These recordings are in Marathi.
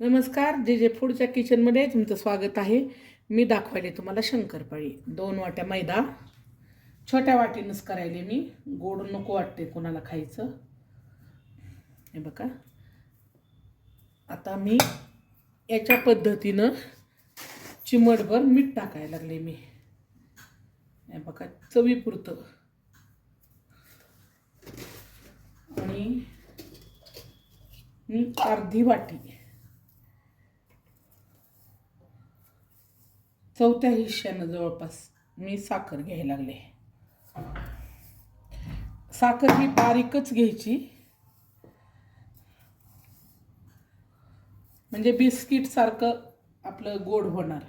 नमस्कार जे जे फूडच्या किचनमध्ये तुमचं स्वागत आहे. मी दाखवायले तुम्हाला शंकरपाळी. दोन वाट्या मैदा छोट्या वाटीनंच करायले मी. गोड नको वाटते कोणाला खायचं. हे बघा. आता मी याच्या पद्धतीनं चिमटभर मीठ टाकायला लागले मी. हे बघा चवीपुरतं. आणि मी अर्धी वाटी चौथ्या हिश्श्यानं जवळपास मी साखर घ्यायला लागले. साखर ही बारीकच घ्यायची. म्हणजे बिस्किट सारखं आपलं गोड होणार.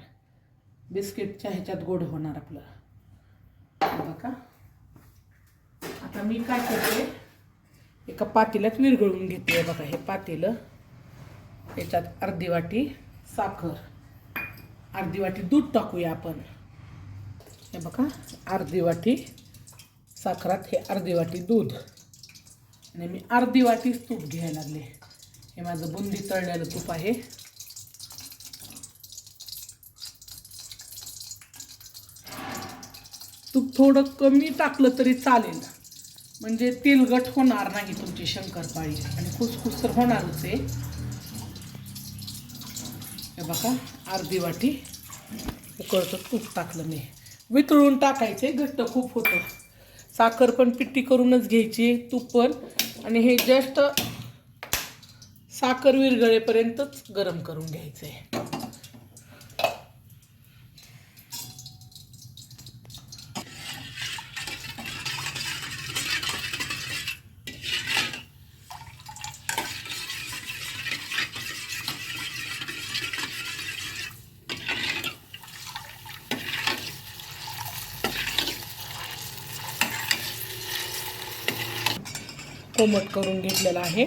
बिस्किटच्या ह्याच्यात गोड होणार आपलं. बघा. आता मी काय करते एका पातेल्यात विरघळून घेते. बघा हे पातेलं याच्यात अर्धी वाटी साखर. अर्धी वाटी दूध टाकूया आपण. हे बघा अर्धी वाटी साखरात हे अर्धी वाटी दूध. आणि मी अर्धी वाटीच तूप घ्यायला लागले. हे माझं बुंदी तळलेलं तूप आहे. तूप थोडं कमी टाकलं तरी चालेल. म्हणजे तेलगट होणार नाही तुमची शंकरपाळी. आणि खुसखुस तर होणारच आहे. हे बघा अर्धी वाटी उकळतं तूप टाकलं मी. वितळून टाकायचे घट्ट खूप होतं. साखर पण पिट्टी करूनच घ्यायची तूप पण. आणि हे जस्ट साखर विरघळेपर्यंतच गरम करून घ्यायचं. आहे कोमट करून घेतलेला आहे.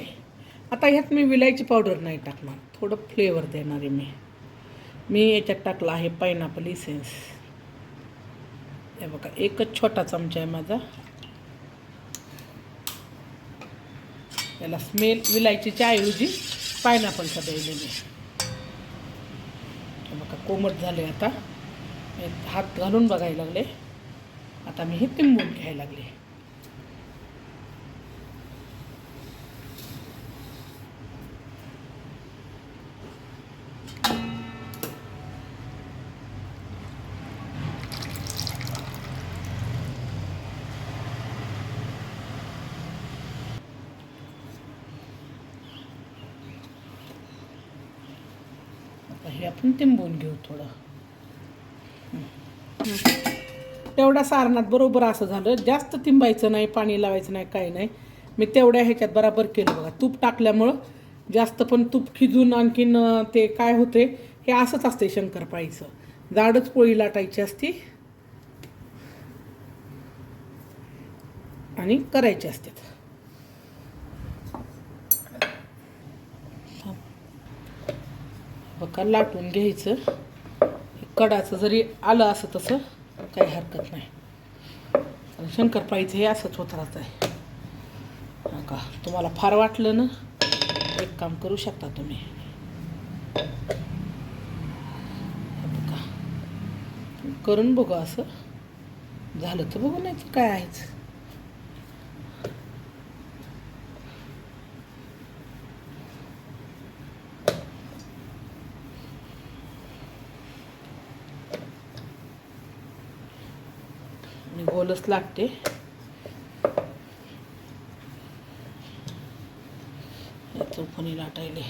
आता ह्यात मी विलायची पावडर नाही टाकणार. थोडं फ्लेवर देणार आहे मी. मी याच्यात टाकला आहे पायनॅपल इसेन्स हे बघा एकच छोटा चमचा आहे माझा. याला स्मेल विलायचीच्या ऐवजी पायनॅपलचा द्यायला मी हे बघा कोमट झाले आता. हात घालून बघायला लागले. आता मी हे तिंबून घ्यायला लागले. की आपण तिंबून घेऊ थोडं. तेवढ्या सारणात बरोबर असं झालं. जास्त तिंबायचं नाही पाणी लावायचं नाही काही नाही. मी तेवढ्या ह्याच्यात बराबर केलं बघा. तूप टाकल्यामुळं जास्त पण तूप खिजून आणखीन ते काय होते हे असंच असते शंकरपाळीचं. जाडच पोळी लाटायची असती आणि करायची असतात बघा लाटून घ्यायचं. कडाचं जरी आलं असं तसं काही हरकत नाही. शंकरपाळीचं हे असंच होत राहत आहे. का तुम्हाला फार वाटलं ना एक काम करू शकता तुम्ही. बघा. करून बघू असं. झालं तर बघू नाही तर काय आहेच. आणि गोलच लागते. चौफणी लाटायले.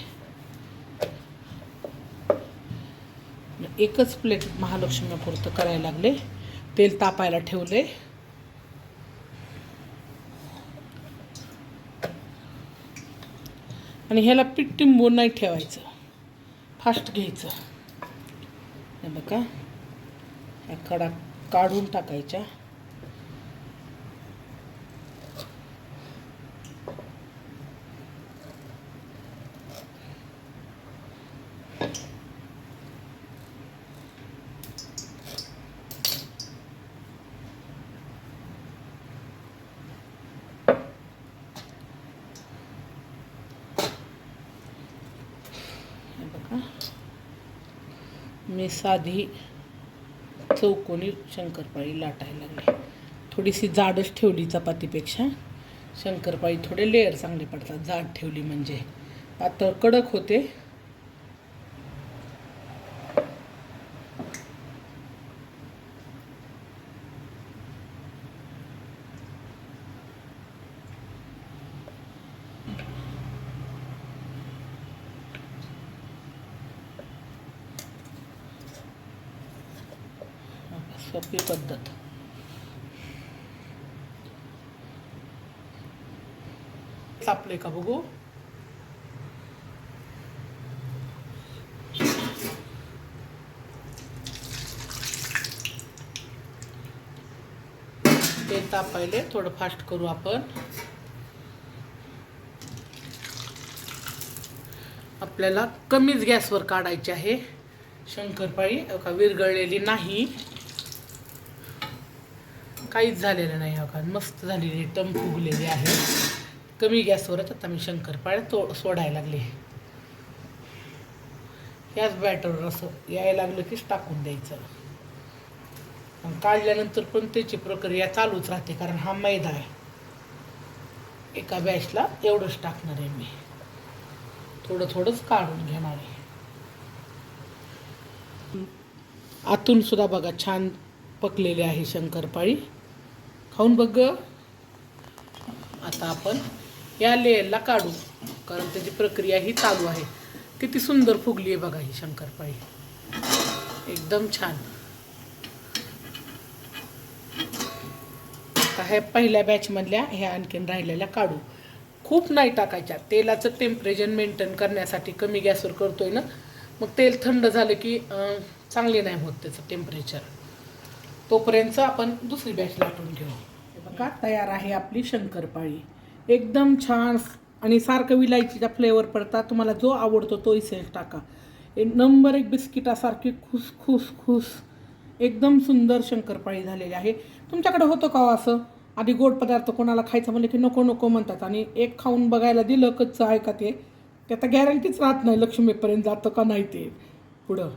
एकच प्लेट महालक्ष्मीपुरतं करायला लागले. तेल तापायला ठेवले. आणि ह्याला पीठ टिंबून नाही ठेवायचं. फास्ट घ्यायचं. हे बघा. ह्या कडा काढून टाकायच्या हे बघा मी साधी चौकोनी शंकरपाळी लाटायला लागली. थोडीशी जाडच ठेवली चपातीपेक्षा. शंकरपाळी थोडे लेअर चांगले पडतात. जाड ठेवली म्हणजे. पातळ कडक होते. सोपी पद्धत. तापले का बघू? ते तापायले थोडं फास्ट करू आपण. आपल्याला कमीच गॅसवर काढायची आहे. शंकरपाळी का विरघळलेली नाही. काहीच झालेलं नाही हो का मस्त झालेली टम फुगलेली आहे. कमी गॅसवरच आता मी शंकरपाळ्या तो सोडायला लागले. याच बॅटरवर असं यायला लागलं कीच टाकून द्यायचं. काढल्यानंतर पण त्याची प्रक्रिया चालूच राहते कारण हा मैदा आहे. एका बॅचला एवढंच टाकणार आहे मी. थोडं थोडंच काढून घेणार आहे. आतून सुद्धा बघा छान पकलेले आहे शंकरपाळी खाऊन बघ आता आपण या लेयरला काढू. कारण त्याची प्रक्रिया ही चालू आहे. किती सुंदर फुगली आहे बघा ही शंकरपाळी एकदम छान. आता ह्या पहिल्या बॅचमधल्या ह्या आणखीन राहिलेल्या काढू. खूप नाही टाकायच्या. तेलाचं टेम्परेचर मेंटेन करण्यासाठी कमी गॅसवर करतोय ना. मग तेल थंड झालं की चांगले नाही होत त्याचं टेम्परेचर तोपर्यंत आपण दुसरी बॅच लाटून घेऊ बघा तयार आहे आपली शंकरपाळी. एकदम छान आणि सारखं विलायचीचा फ्लेवर पडतात. तुम्हाला जो आवडतो तो इसेन्स टाका. एक नंबर एक बिस्किटासारखी खुस खुस खुस एकदम सुंदर शंकरपाळी झालेली आहे. तुमच्याकडे होतं का हो असं? आधी गोड पदार्थ कोणाला खायचं म्हणलं की नको नको म्हणतात. आणि एक खाऊन बघायला दिलं कच्चं आहे का ते? ते आता गॅरंटीच राहत नाही लक्ष्मीपर्यंत जातं का नाही ते? पुढं.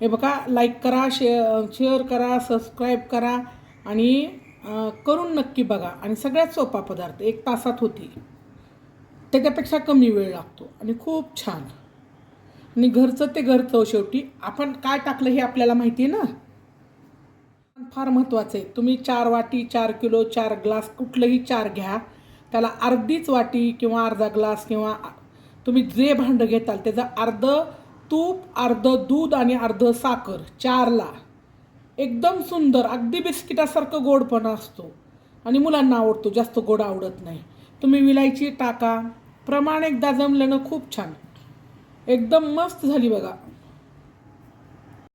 हे बघा लाईक करा शेअर शेअर करा सबस्क्राईब करा आणि करून नक्की बघा. आणि सगळ्यात सोपा पदार्थ एक तासात होती. त्याच्यापेक्षा कमी वेळ लागतो आणि खूप छान. आणि घरचं ते घरचं शेवटी. आपण काय टाकलं हे आपल्याला माहिती आहे ना? फार महत्त्वाचं आहे. तुम्ही चार वाटी चार किलो चार ग्लास कुठलंही चार घ्या. त्याला अर्धीच वाटी किंवा अर्धा ग्लास किंवा तुम्ही जे भांडं घेताल त्याचं अर्ध तूप अर्ध दूध आणि अर्ध साखर चारला. एकदम सुंदर अगदी बिस्किटासारखं गोडपणा असतो. आणि मुलांना आवडतो जास्त गोड आवडत नाही. तुम्ही विलायची टाका. प्रमाण एकदा जमल्यानं खूप छान. एकदम मस्त झाली बघा.